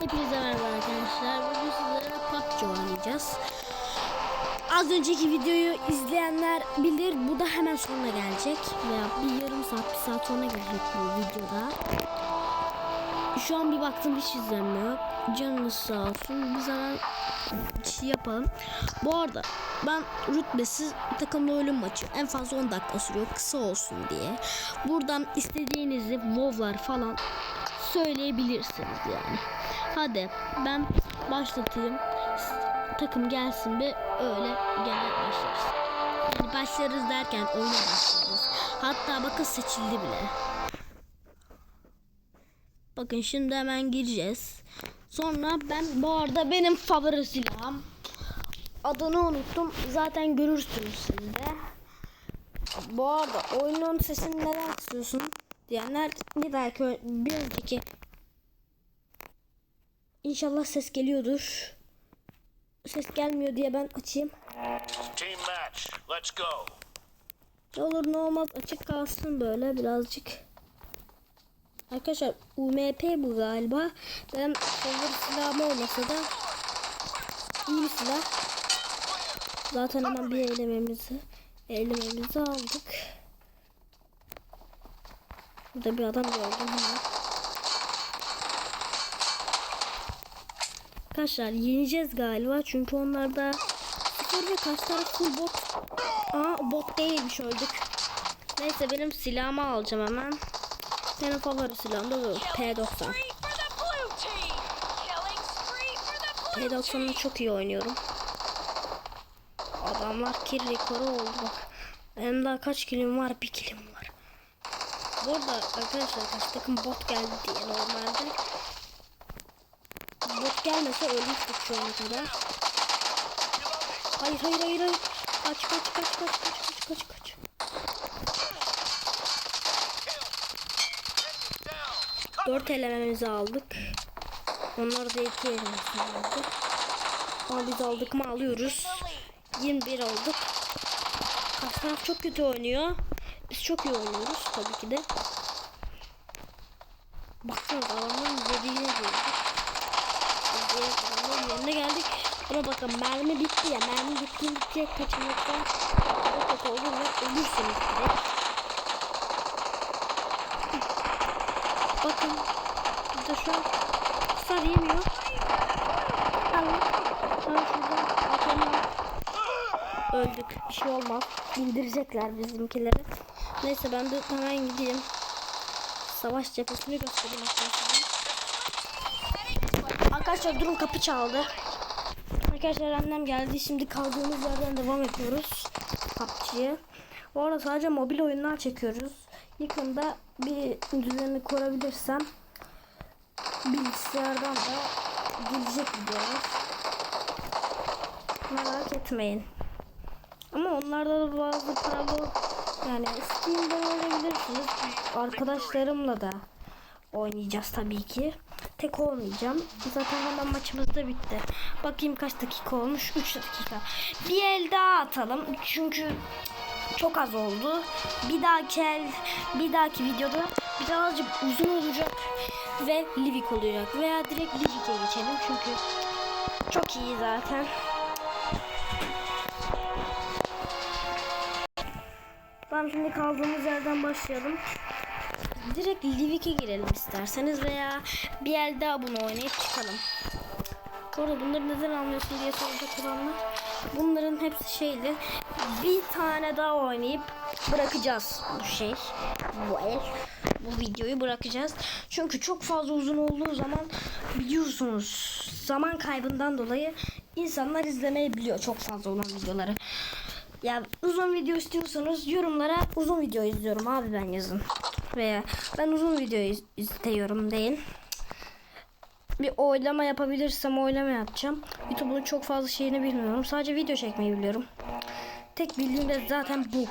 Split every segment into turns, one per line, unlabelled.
Hepinize merhaba arkadaşlar. Bugün sizlere PUBG oynayacağız. Az önceki videoyu izleyenler bilir. Bu da hemen sonra gelecek. Veya bir yarım saat, bir saat sonra gelecek bu videoda. Şu an bir baktım hiç izlenmiyor. Canınız sağ olsun. Biz hemen şey yapalım. Bu arada ben rütbesiz takımlı ölüm maçı en fazla 10 dakika sürüyor kısa olsun diye. Buradan istediğinizi WoW'lar falan söyleyebilirsiniz yani. Hadi ben başlatayım. Takım gelsin bir öyle gene başlarız. Yani başlarız derken oyuna başlarız. Hatta bakın seçildi bile. Bakın şimdi hemen gireceğiz. Sonra ben bu arada benim favori silahım. Adını unuttum. Zaten görürsünüz siz de. Bu arada oyunun sesini neden kısıyorsun diyenler bir belki bir önceki İnşallah ses geliyordur. Ses gelmiyor diye ben açayım.
Team match. Let's go.
Ne olur ne olmaz açık kalsın böyle birazcık. Arkadaşlar UMP bu galiba. Benim favori silahım olmasa da iyi bir silah. Zaten hemen bir elememizi elememizi aldık. Burada bir adam gördüm hemen. Arkadaşlar yeneceğiz galiba çünkü onlarda sıfır ve kaç tane full bot. Aa bot değilmiş öldük. Neyse benim silahımı alacağım hemen. Benim favori silahım da bu P90.
Spree for the blue team. Killing spree for the blue
P90'ı çok iyi oynuyorum. Adamlar kill rekoru oldu bak. Benim daha kaç kilim var? Bir kilim var. Bu arada arkadaşlar kaç takım bot geldi diye normalde. Bot gelmese ölmüştük şu ana kadar. Hayır hayır hayır hayır. Kaç kaç kaç kaç kaç kaç kaç kaç. Dört elememizi aldık. Onlar da iki elememizi aldı. Ama biz aldık mı alıyoruz. 21 olduk. Karşı taraf çok kötü oynuyor. Biz çok iyi oynuyoruz tabii ki de. Baksanıza adamların dediğine girdik. Adamların yanına geldik. Ama bakın mermi bitti ya. Mermi bittiğinde direkt kaçırmaktan çok olur ve ölürsünüz direkt. Bakın burada şu an hasar yemiyor. Allah. Sonra atalım. Öldük. Bir şey olmaz. İndirecekler bizimkileri. Neyse ben de hemen gideyim. Savaş cephesini göstereyim arkadaşlar. Arkadaşlar durun kapı çaldı. Arkadaşlar annem geldi. Şimdi kaldığımız yerden devam ediyoruz. PUBG'ye. Bu arada sadece mobil oyunlar çekiyoruz. Yakında bir düzeni kurabilirsem bilgisayardan da gelecek videolar. Merak etmeyin. Ama onlarda da bazı paralı yani Steam'den oynayabilirsiniz. Arkadaşlarımla da oynayacağız tabii ki. Tek olmayacağım. Zaten hemen maçımız da bitti. Bakayım kaç dakika olmuş? 3 dakika. Bir el daha atalım. Çünkü çok az oldu. Bir dahaki el, bir dahaki videoda birazcık uzun olacak ve Livik olacak. Veya direkt Livik'e geçelim çünkü çok iyi zaten. Tamam şimdi kaldığımız yerden başlayalım. Direkt Livik'e girelim isterseniz veya bir el daha bunu oynayıp çıkalım. Bu bunları neden almıyorsun diye soracak olanlar. Bunların hepsi şeyli. Bir tane daha oynayıp bırakacağız bu şey. Bu el. Bu videoyu bırakacağız. Çünkü çok fazla uzun olduğu zaman biliyorsunuz zaman kaybından dolayı insanlar izlemeyebiliyor çok fazla olan videoları. Ya uzun video istiyorsanız yorumlara uzun video izliyorum abi ben yazın. Veya ben uzun video iz- istiyorum deyin. Bir oylama yapabilirsem oylama yapacağım. YouTube'un çok fazla şeyini bilmiyorum. Sadece video çekmeyi biliyorum. Tek bildiğim de zaten bu.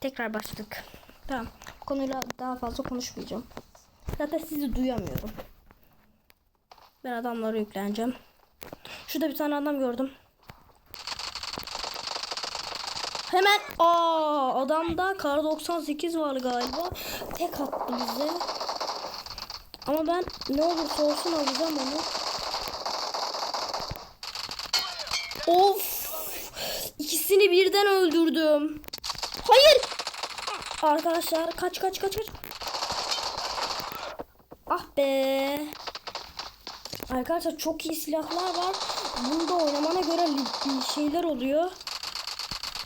Tekrar başladık. Tamam. Konuyla daha fazla konuşmayacağım. Zaten sizi duyamıyorum. Ben adamlara yükleneceğim. Şurada bir tane adam gördüm. Hemen aa adamda kar 98 var galiba. Tek attı bize. Ama ben ne olursa olsun alacağım onu. Of! İkisini birden öldürdüm. Hayır! Arkadaşlar kaç kaç kaç kaç. Ah be. Arkadaşlar çok iyi silahlar var. Bunda oynamana göre şeyler oluyor.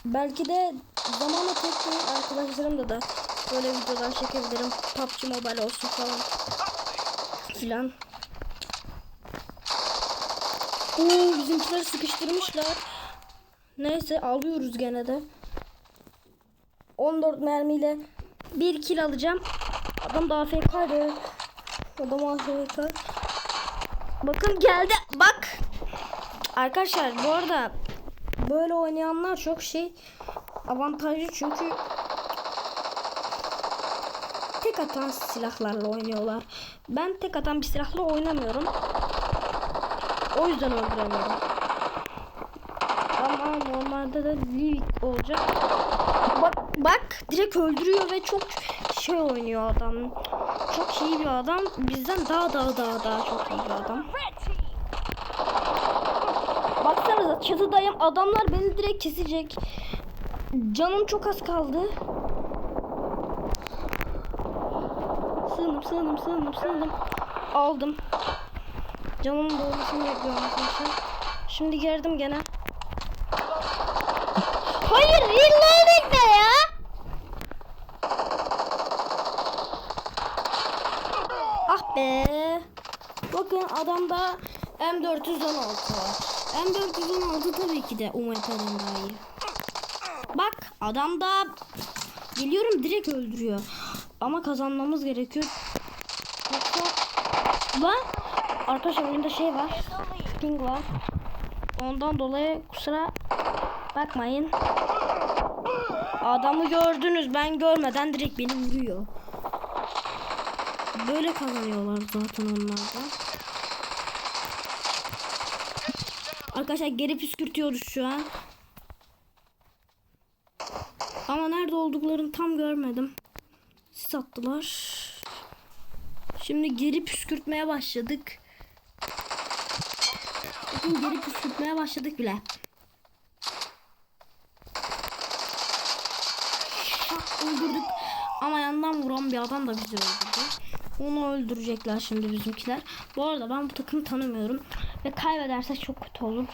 Belki de zamanla tek bir arkadaşlarımla da böyle videolar çekebilirim. PUBG Mobile olsun falan. Filan. Oo bizimkileri sıkıştırmışlar. Neyse alıyoruz gene de. 14 mermiyle bir kill alacağım. Adam da AFK'dı. Adam AFK. Bakın geldi. Bak. Arkadaşlar bu arada böyle oynayanlar çok şey avantajlı çünkü tek atan silahlarla oynuyorlar. Ben tek atan bir silahla oynamıyorum. O yüzden öldüremiyorum. Ama normalde de Livik olacak. Bak, bak direkt öldürüyor ve çok şey oynuyor adam. Çok iyi bir adam. Bizden daha daha daha daha çok iyi bir adam. Çatıdayım. Adamlar beni direkt kesecek. Canım çok az kaldı. Sığındım, sığındım, sığındım, sığındım. Aldım. Canımın dolmasını bekliyorum arkadaşlar. Şimdi girdim gene. Hayır, reloading ne ya? Ah be. Bakın adamda M416 var. M416 tabii ki de Umar'dan daha iyi. Bak adam da geliyorum direkt öldürüyor. Ama kazanmamız gerekiyor. Lan arkadaşlar oyunda şey var. Ping var. Ondan dolayı kusura bakmayın. Adamı gördünüz ben görmeden direkt beni vuruyor. Böyle kazanıyorlar zaten onlar da. Arkadaşlar geri püskürtüyoruz şu an. Ama nerede olduklarını tam görmedim. Sis attılar. Şimdi geri püskürtmeye başladık. Bakın geri püskürtmeye başladık bile. Öldürdük. Ama yandan vuran bir adam da bizi öldürdü. Onu öldürecekler şimdi bizimkiler. Bu arada ben bu takımı tanımıyorum. Ve kaybedersek çok kötü olur.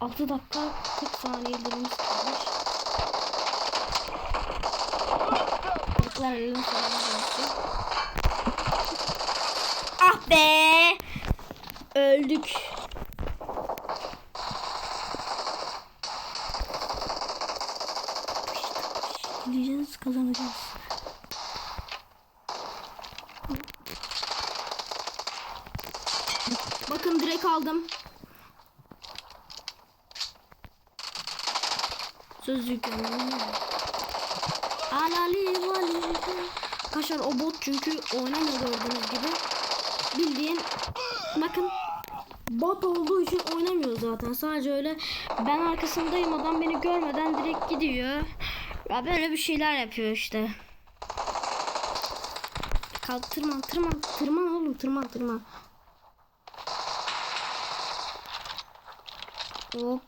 6 dakika 40 saniyelerimiz kalmış. Sana Ah be! Öldük. Direkt aldım. Sözlük Alali vali. Arkadaşlar o bot çünkü oynamıyor gördüğünüz gibi. Bildiğin bakın bot olduğu için oynamıyor zaten. Sadece öyle ben arkasındayım adam beni görmeden direkt gidiyor. Ya böyle bir şeyler yapıyor işte. Kalk tırman tırman tırman oğlum tırman tırman. Hop.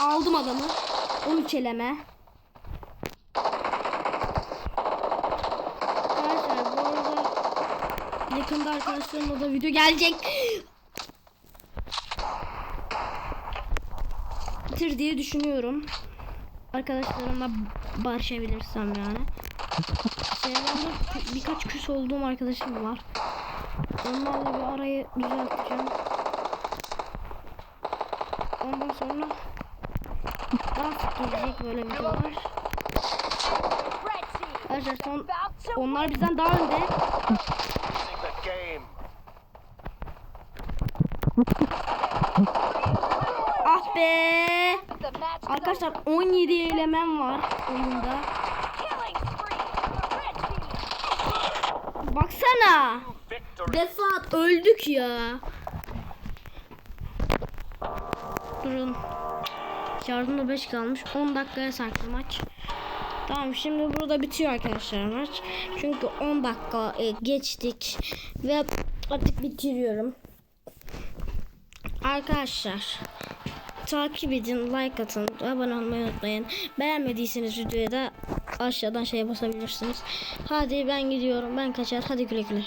Aldım adamı. 13 eleme. Arkadaşlar bu arada yakında arkadaşlarımla da video gelecek. Bitir diye düşünüyorum. Arkadaşlarımla barışabilirsem yani. Çevremde birkaç küs olduğum arkadaşım var. Onlarla bir arayı düzelteceğim. Ondan sonra sık gelecek böyle videolar.
Red team.
Arkadaşlar son onlar bizden daha önde. Ah be! Arkadaşlar
over.
17 elemem var oyunda. Baksana. Defat öldük ya. Durun. Yardımda 5 kalmış. 10 dakikaya saklı maç. Tamam şimdi burada bitiyor arkadaşlar maç. Çünkü 10 dakika e, geçtik ve artık bitiriyorum. Arkadaşlar takip edin, like atın, abone olmayı unutmayın. Beğenmediyseniz videoya da aşağıdan şeye basabilirsiniz. Hadi ben gidiyorum, ben kaçar. Hadi güle güle.